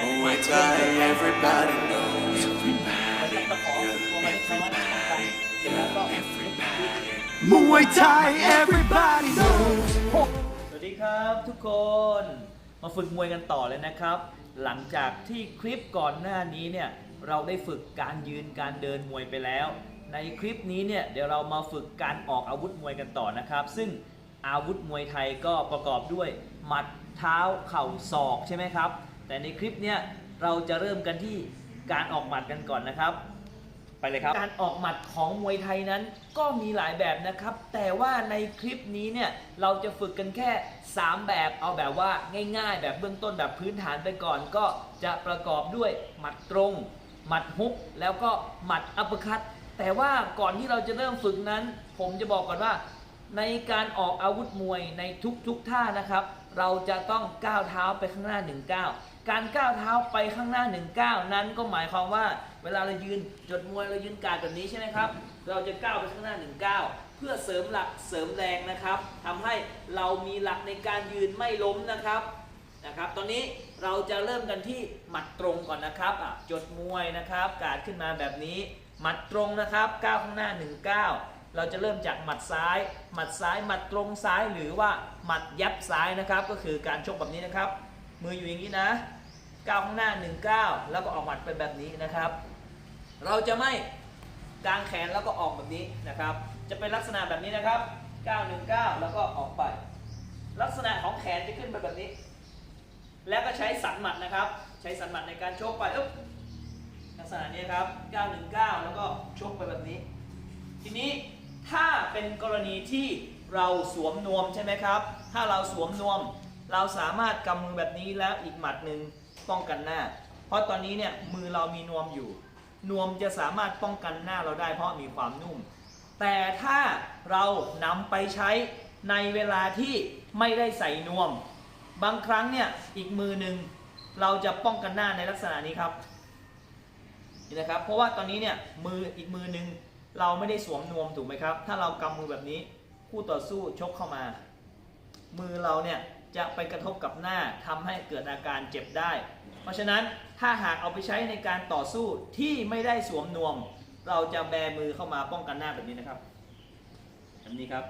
Muay Thai, everybody knows. Everybody, ประคองตัวมาที่คำว่าหน้ากันเสร็จแล้วก็ everybody. Muay Thai, everybody knows. สวัสดีครับทุกคนมาฝึกมวยกันต่อเลยนะครับ หลังจากที่คลิปก่อนหน้านี้เนี่ยเราได้ฝึกการยืนการเดินมวยไปแล้ว ในคลิปนี้เนี่ยเดี๋ยวเรามาฝึกการออกอาวุธมวยกันต่อนะครับ ซึ่งอาวุธมวยไทยก็ประกอบด้วยหมัดเท้าเข่าศอกใช่ไหมครับ แต่ในคลิปเนี้ยเราจะเริ่มกันที่การออกหมัดกันก่อนนะครับ ไปเลยครับ การออกหมัดของมวยไทยนั้นก็มีหลายแบบนะครับ แต่ว่าในคลิปนี้เนี่ยเราจะฝึกกันแค่ 3 แบบเอาแบบว่าง่าย ๆ แบบเบื้องต้นแบบพื้นฐานไปก่อน ก็จะประกอบด้วยหมัดตรง หมัดฮุก แล้วก็หมัดอัปเปอร์คัตแต่ว่าก่อนที่เราจะเริ่มฝึกนั้น ผมจะบอกก่อนว่า ในการออกอาวุธมวยในทุกๆท่านะครับ เราจะต้องก้าวเท้าไปข้างหน้าหนึ่งก้าว การก้าวเท้าไปข้างหน้าหนึ่งก้าวนั้นก็หมายความว่า เวลาเรายืนจดมวยเรายืนการดแบบนี้ใช่ไหมครับ เราจะก้าวไปข้างหน้าหนึ่งก้าวเพื่อเสริมหลักเสริมแรงนะครับทำให้เรามีหลักในการยืนไม่ล้มนะครับนะครับ ตอนนี้เราจะเริ่มกันที่หมัดตรงก่อนนะครับอะจดมวยนะครับ การดขึ้นมาแบบนี้ หมัดตรงนะครับก้าวข้างหน้าหนึ่งก้าวเราจะเริ่มจากหมัดซ้าย หมัดซ้าย หมัดตรงซ้ายหรือว่าหมัดยับซ้ายนะครับ ก็คือการชกแบบนี้นะครับ มืออยู่อย่างนี้นะ ก้าวข้างหน้าหนึ่งก้าวแล้วก็ออกหมัดเป็นแบบนี้นะครับ เราจะไม่กางแขนแล้วก็ออกแบบนี้นะครับ จะเป็นลักษณะแบบนี้นะครับก้าวหนึ่งก้าวแล้วก็ออกไป ลักษณะของแขนจะขึ้นไปแบบนี้ แล้วก็ใช้สันหมัดนะครับ ใช้สันหมัดในการชกไปอึ๊บลักษณะนี้ครับก้าวหนึ่งก้าวแล้วก็ชกไปแบบนี้ ทีนี้ถ้าเป็นกรณีที่เราสวมนวมใช่ไหมครับ ถ้าเราสวมนวม เราสามารถกำมือแบบนี้แล้วอีกหมัดหนึ่ง ป้องกันหน้า เพราะตอนนี้เนี่ยมือเรามีนวมอยู่ นวมจะสามารถป้องกันหน้าเราได้เพราะมีความนุ่ม แต่ถ้าเรานำไปใช้ในเวลาที่ไม่ได้ใส่นวม บางครั้งเนี่ยอีกมือหนึ่งเราจะป้องกันหน้าในลักษณะนี้ครับนี่นะครับ เพราะว่าตอนนี้เนี่ยมืออีกมือหนึ่งเราไม่ได้สวมนวมถูกไหมครับ ถ้าเรากำมือแบบนี้คู่ต่อสู้ชกเข้ามา มือเราเนี่ย จะไปกระทบกับหน้าทำให้เกิดอาการเจ็บได้ เพราะฉะนั้นถ้าหากเอาไปใช้ในการต่อสู้ที่ไม่ได้สวมนวม เราจะแบมือเข้ามาป้องกันหน้าแบบนี้นะครับแบบนี้ครับ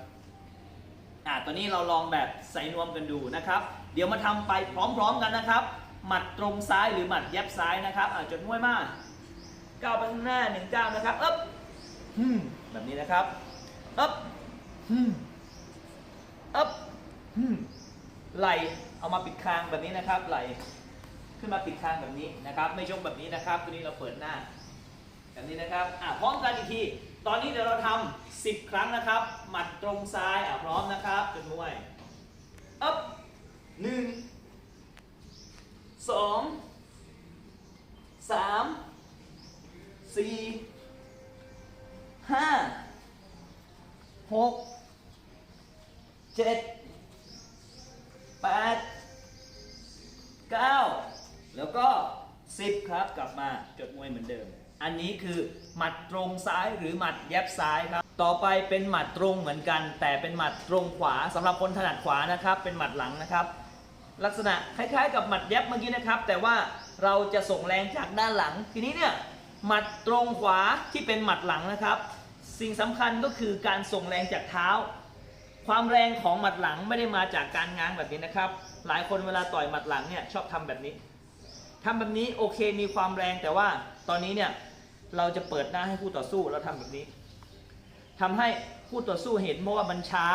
อ่าตอนนี้เราลองแบบใส่นวมกันดูนะครับ เดี๋ยวมาทำไปพร้อมๆกันนะครับ หมัดตรงซ้ายหรือหมัดแยบซ้ายนะครับอ่าจดม้วยมาก้าวไปข้างหน้าหนึ่งก้าวนะครับอึ๊บฮึมแบบนี้นะครับอึ๊บฮึมอึ๊บฮึม ไหลเอามาปิดคางแบบนี้นะครับ ไหลขึ้นมาปิดคางแบบนี้นะครับ ไม่ชกแบบนี้นะครับตัวนี้เราเปิดหน้า แบบนี้นะครับอะพร้อมกันอีกที ตอนนี้เดี๋ยวเราทำสิบครั้งนะครับ หมัดตรงซ้ายอะพร้อมนะครับจนมวยอัพหนึ่งสองสามสี่ห้าหกเจ็ด แปดเก้าแล้วก็สิบครับกลับมาจดมวยเหมือนเดิม อันนี้คือหมัดตรงซ้ายหรือหมัดแยบซ้ายครับ ต่อไปเป็นหมัดตรงเหมือนกัน แต่เป็นหมัดตรงขวาสำหรับคนถนัดขวานะครับ เป็นหมัดหลังนะครับ ลักษณะคล้ายๆ กับหมัดแยบเมื่อกี้นะครับ แต่ว่าเราจะส่งแรงจากด้านหลัง ทีนี้เนี่ยหมัดตรงขวาที่เป็นหมัดหลังนะครับ สิ่งสำคัญก็คือการส่งแรงจากเท้า ความแรงของหมัดหลังไม่ได้มาจากการง้างแบบนี้นะครับ หลายคนเวลาต่อยหมัดหลังเนี่ยชอบทำแบบนี้ทำแบบนี้โอเคมีความแรงแต่ว่าตอนนี้เนี่ยเราจะเปิดหน้าให้คู่ต่อสู้แล้วทำแบบนี้ทำให้คู่ต่อสู้เห็นเพราะว่ามันช้า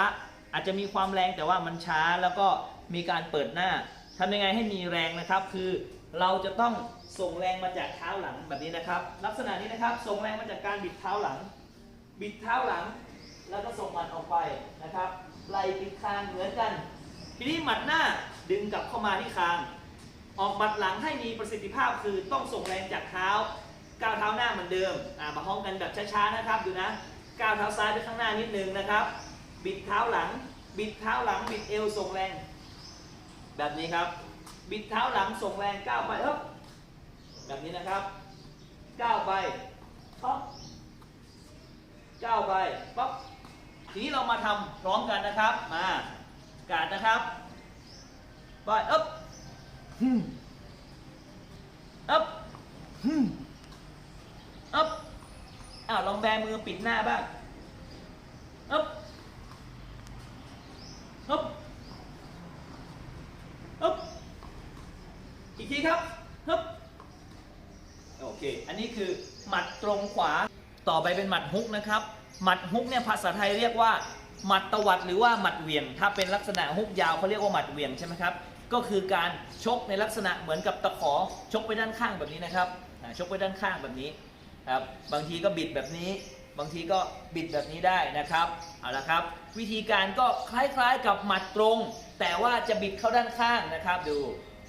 อาจจะมีความแรงแต่ว่ามันช้าแล้วก็มีการเปิดหน้าทำยังไงให้มีแรงนะครับ คือเราจะต้องส่งแรงมาจากเท้าหลังแบบนี้นะครับ ลักษณะนี้นะครับส่งแรงมาจากการบิดเท้าหลัง บิดเท้าหลัง แล้วก็ส่งมัดออกไปนะครับ ไหล่ปิดคางเหมือนกัน ทีนี้หมัดหน้าดึงกลับเข้ามาที่คาง ออกหมัดหลังให้มีประสิทธิภาพคือต้องส่งแรงจากเท้าก้าวเท้าหน้าเหมือนเดิมอ่ามาห้องกันแบบช้าๆนะครับดูนะก้าวเท้าซ้ายไปข้างหน้านิดนึงนะครับ บิดเท้าหลัง บิดเท้าหลังบิดเอวส่งแรง แบบนี้ครับ บิดเท้าหลังส่งแรงก้าวไปเฮ้บแบบนี้นะครับก้าวไปป๊อปก้าวไปปั๊บ ทีนี้เรามาทำพร้อมกันนะครับ มากาดนะครับไปอึ๊บฮึมฮึ่มอัพอ้าวลองแบมือปิดหน้าบ้างอัพอัพอัพอีกทีครับฮึบโอเค อันนี้คือหมัดตรงขวา ต่อไปเป็นหมัดฮุกนะครับ หมัดฮุกเนี่ยภาษาไทยเรียกว่าหมัดตวัดหรือว่าหมัดเหวี่ยง ถ้าเป็นลักษณะฮุกยาวเขาเรียกว่าหมัดเหวี่ยงใช่ไหมครับก็คือการชกในลักษณะเหมือนกับตะขอชกไปด้านข้างแบบนี้นะครับชกไปด้านข้างแบบนี้ครับบางทีก็บิดแบบนี้ บางทีก็บิดแบบนี้ได้นะครับเอาละครับ วิธีการก็คล้ายๆกับหมัดตรง แต่ว่าจะบิดเข้าด้านข้างนะครับ ดู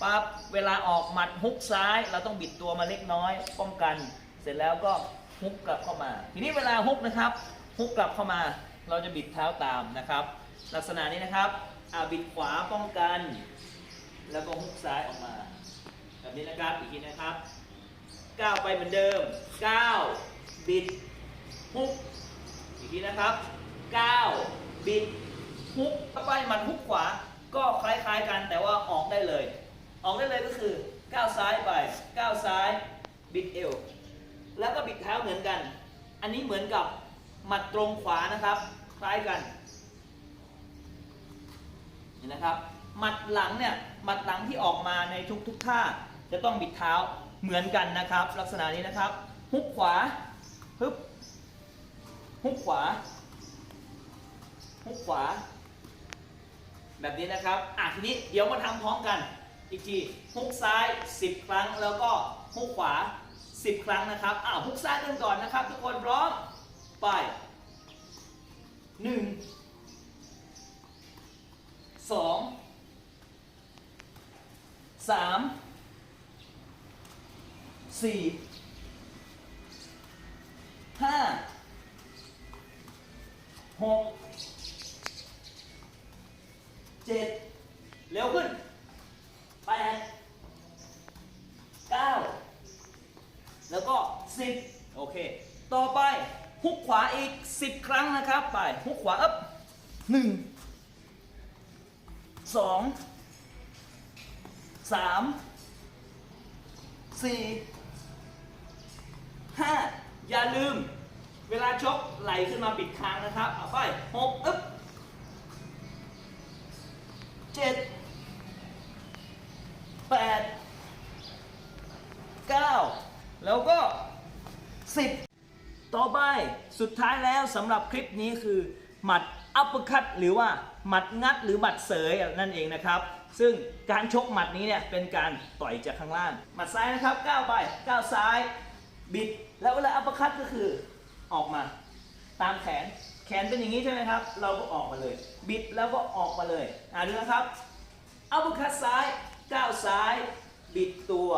ปั๊บเวลาออกหมัดฮุกซ้าย เราต้องบิดตัวมาเล็กน้อยป้องกัน เสร็จแล้วก็ ฮุกกลับเข้ามา ทีนี้เวลาฮุกนะครับฮุกกลับเข้ามา เราจะบิดเท้าตามนะครับ ลักษณะนี้นะครับอาบิดขวาป้องกัน แล้วก็ฮุกซ้ายออกมา แบบนี้นะครับอีกทีนะครับก้าวไปเหมือนเดิมก้าวบิดฮุกอีกทีนะครับก้าวบิดฮุกต่อไปมันฮุกขวาก็คล้ายๆกันแต่ว่าออกได้เลย ออกได้เลยก็คือก้าวซ้ายไปก้าวซ้ายบิดเอว แล้วก็บิดเท้าเหมือนกัน อันนี้เหมือนกับหมัดตรงขวานะครับ คล้ายกันเห็นนะครับ หมัดหลังเนี่ยหมัดหลังที่ออกมาในทุกๆท่าจะต้องบิดเท้าเหมือนกันนะครับ ลักษณะนี้นะครับฮุกขวาฮึบฮุกขวาฮุกขวา แบบนี้นะครับอะทีนี้เดี๋ยวมาทำพร้อมกัน อีกทีฮุกซ้าย 10 ครั้งแล้วก็ฮุกขวา 10 ครั้งนะครับอะฮุกซ้ายเริ่มก่อนนะครับ ทุกคนพร้อมไปหนึ่งสองสามสี่ห้าหกเจ็ดเร็วขึ้น 10 โอเค ต่อไปฮุกขวาอีก 10 ครั้งนะครับ ไปฮุกขวาอัพ1 2 3 4 5 อย่าลืม เวลาชกไหลขึ้นมาปิดคางนะครับ เอาไป6อึ๊บ สุดท้ายแล้วสำหรับคลิปนี้คือ หมัดอัปเปอร์คัตหรือว่าหมัดงัดหรือหมัดเสยนั่นเองนะครับ ซึ่งการชกหมัดนี้เนี่ยเป็นการต่อยจากข้างล่าง หมัดซ้ายนะครับก้าวไปก้าวซ้ายบิด แล้วเวลาอัปเปอร์คัตก็คือออกมา ตามแขนแขนเป็นอย่างนี้ใช่ไหมครับ เราก็ออกมาเลย บิดแล้วก็ออกมาเลยอ่าดูนะครับอัปเปอร์คัตซ้ายก้าวซ้ายบิดตัว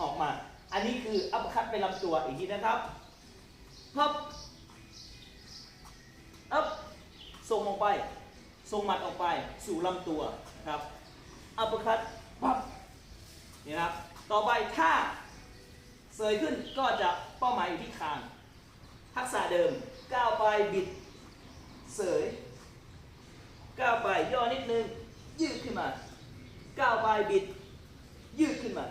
ออกมา อันนี้คืออัปเปอร์คัตไปลำตัวอีกทีนะครับพับอัพ ส่งออกไป ส่งหมัดออกไปสู่ลำตัวนะครับอัปเปอร์คัตพับนี่นะครับ ต่อไปถ้าเสยขึ้นก็จะเป้าหมายอยู่ที่คาง ทักษะเดิมก้าวไปบิดเสยก้าวไปย่อนิดนึง ยืดขึ้นมาก้าวไปบิด ยืดขึ้นมา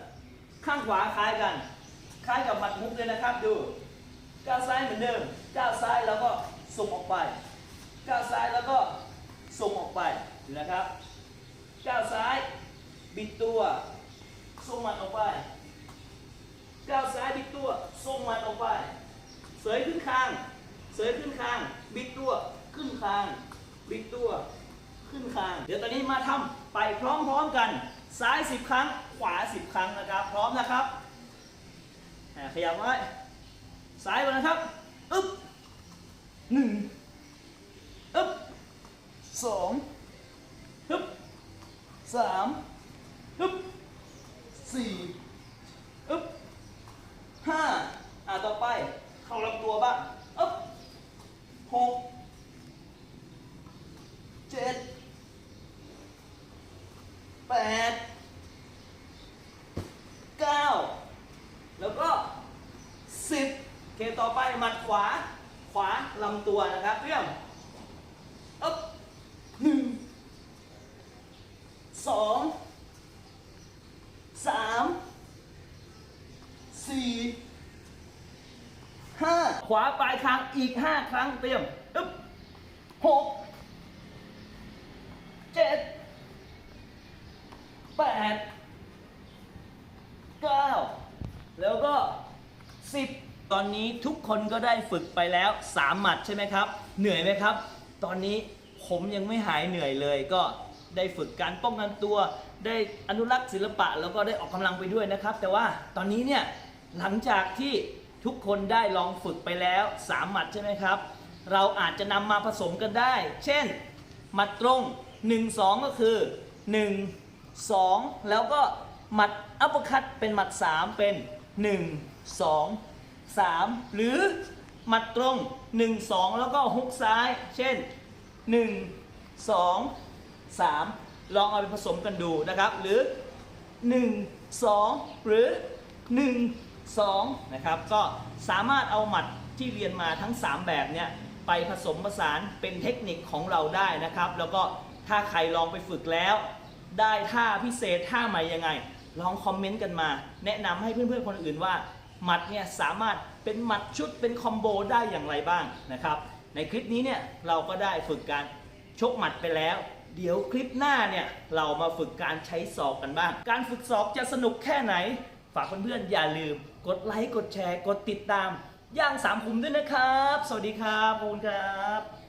ข้างขวาคล้ายกัน คล้ายกับหมัดมุกเลยนะครับดูก้าวซ้ายเหมือนเดิมก้าวซ้ายแล้วก็ส่งออกไป ก้าวซ้ายแล้วก็ส่งออกไปนะครับก้าวซ้ายบิดตัวส่งมัดออกไปก้าวซ้ายบิดตัวส่งมัดออกไป เสยขึ้นคาง เสยขึ้นคาง บิดตัวขึ้นคาง บิดตัวขึ้นคาง เดี๋ยวตอนนี้มาทำไปพร้อมๆกัน ซ้าย 10 ครั้ง ขวา 10 ครั้งนะครับ พร้อมนะครับขยับไว้ซ้ายก่อนนะครับ อึ๊บหนึ่ง อึ๊บสองฮึบสามฮึบสี่อึ๊บห้าอ่าต่อไป เข้าลำตัวบ้างอึ๊บหกเจ็ดแปดเก้าแล้วก็สิบเคต่อไปหมัดขวาขวาลำตัวนะครับเรื่อง อึ๊บหนึ่งสองสามสี่ขวาปลายคางอีก5ครั้งเตรียมอึ๊บหกเจ็ดแปดเก้าแล้วก็10ตอนนี้ทุกคนก็ได้ฝึกไปแล้ว3หมัดใช่ไหมครับ เหนื่อยไหมครับ ตอนนี้ ผมยังไม่หายเหนื่อยเลยก็ได้ฝึกการป้องกันตัว ได้อนุรักษ์ศิลปะแล้วก็ได้ออกกำลังไปด้วยนะครับ แต่ว่าตอนนี้เนี่ยหลังจากที่ทุกคนได้ลองฝึกไปแล้ว3หมัดใช่ไหมครับ เราอาจจะนำมาผสมกันได้ เช่น หมัดตรง 1 2 ก็คือ 1 2 แล้วก็หมัดอัปเปอร์คัตเป็นหมัด 3 เป็น 1 2 3 หรือหมัดตรง 1 2 แล้วก็ฮุกซ้าย เช่น 1 2 3 ลองเอาไปผสมกันดูนะครับ หรือ 1 2 หรือ 1 2 นะครับ ก็สามารถเอาหมัดที่เรียนมาทั้ง 3 แบบเนี้ยไปผสมผสานเป็นเทคนิคของเราได้นะครับ แล้วก็ถ้าใครลองไปฝึกแล้ว ได้ท่าพิเศษท่าใหม่ยังไง ลองคอมเมนต์กันมา แนะนำให้เพื่อนๆคนอื่นว่าหมัดเนี่ยสามารถเป็นหมัดชุดเป็นคอมโบได้อย่างไรบ้างนะครับ ในคลิปนี้เนี่ยเราก็ได้ฝึกการชกหมัดไปแล้ว เดี๋ยวคลิปหน้าเนี่ยเรามาฝึกการใช้ศอกกันบ้าง การฝึกศอกจะสนุกแค่ไหน ฝากเพื่อนๆอย่าลืม กดไลค์กดแชร์ กดติดตาม ย่างสามขุมด้วยนะครับ สวัสดีครับขอบคุณครับ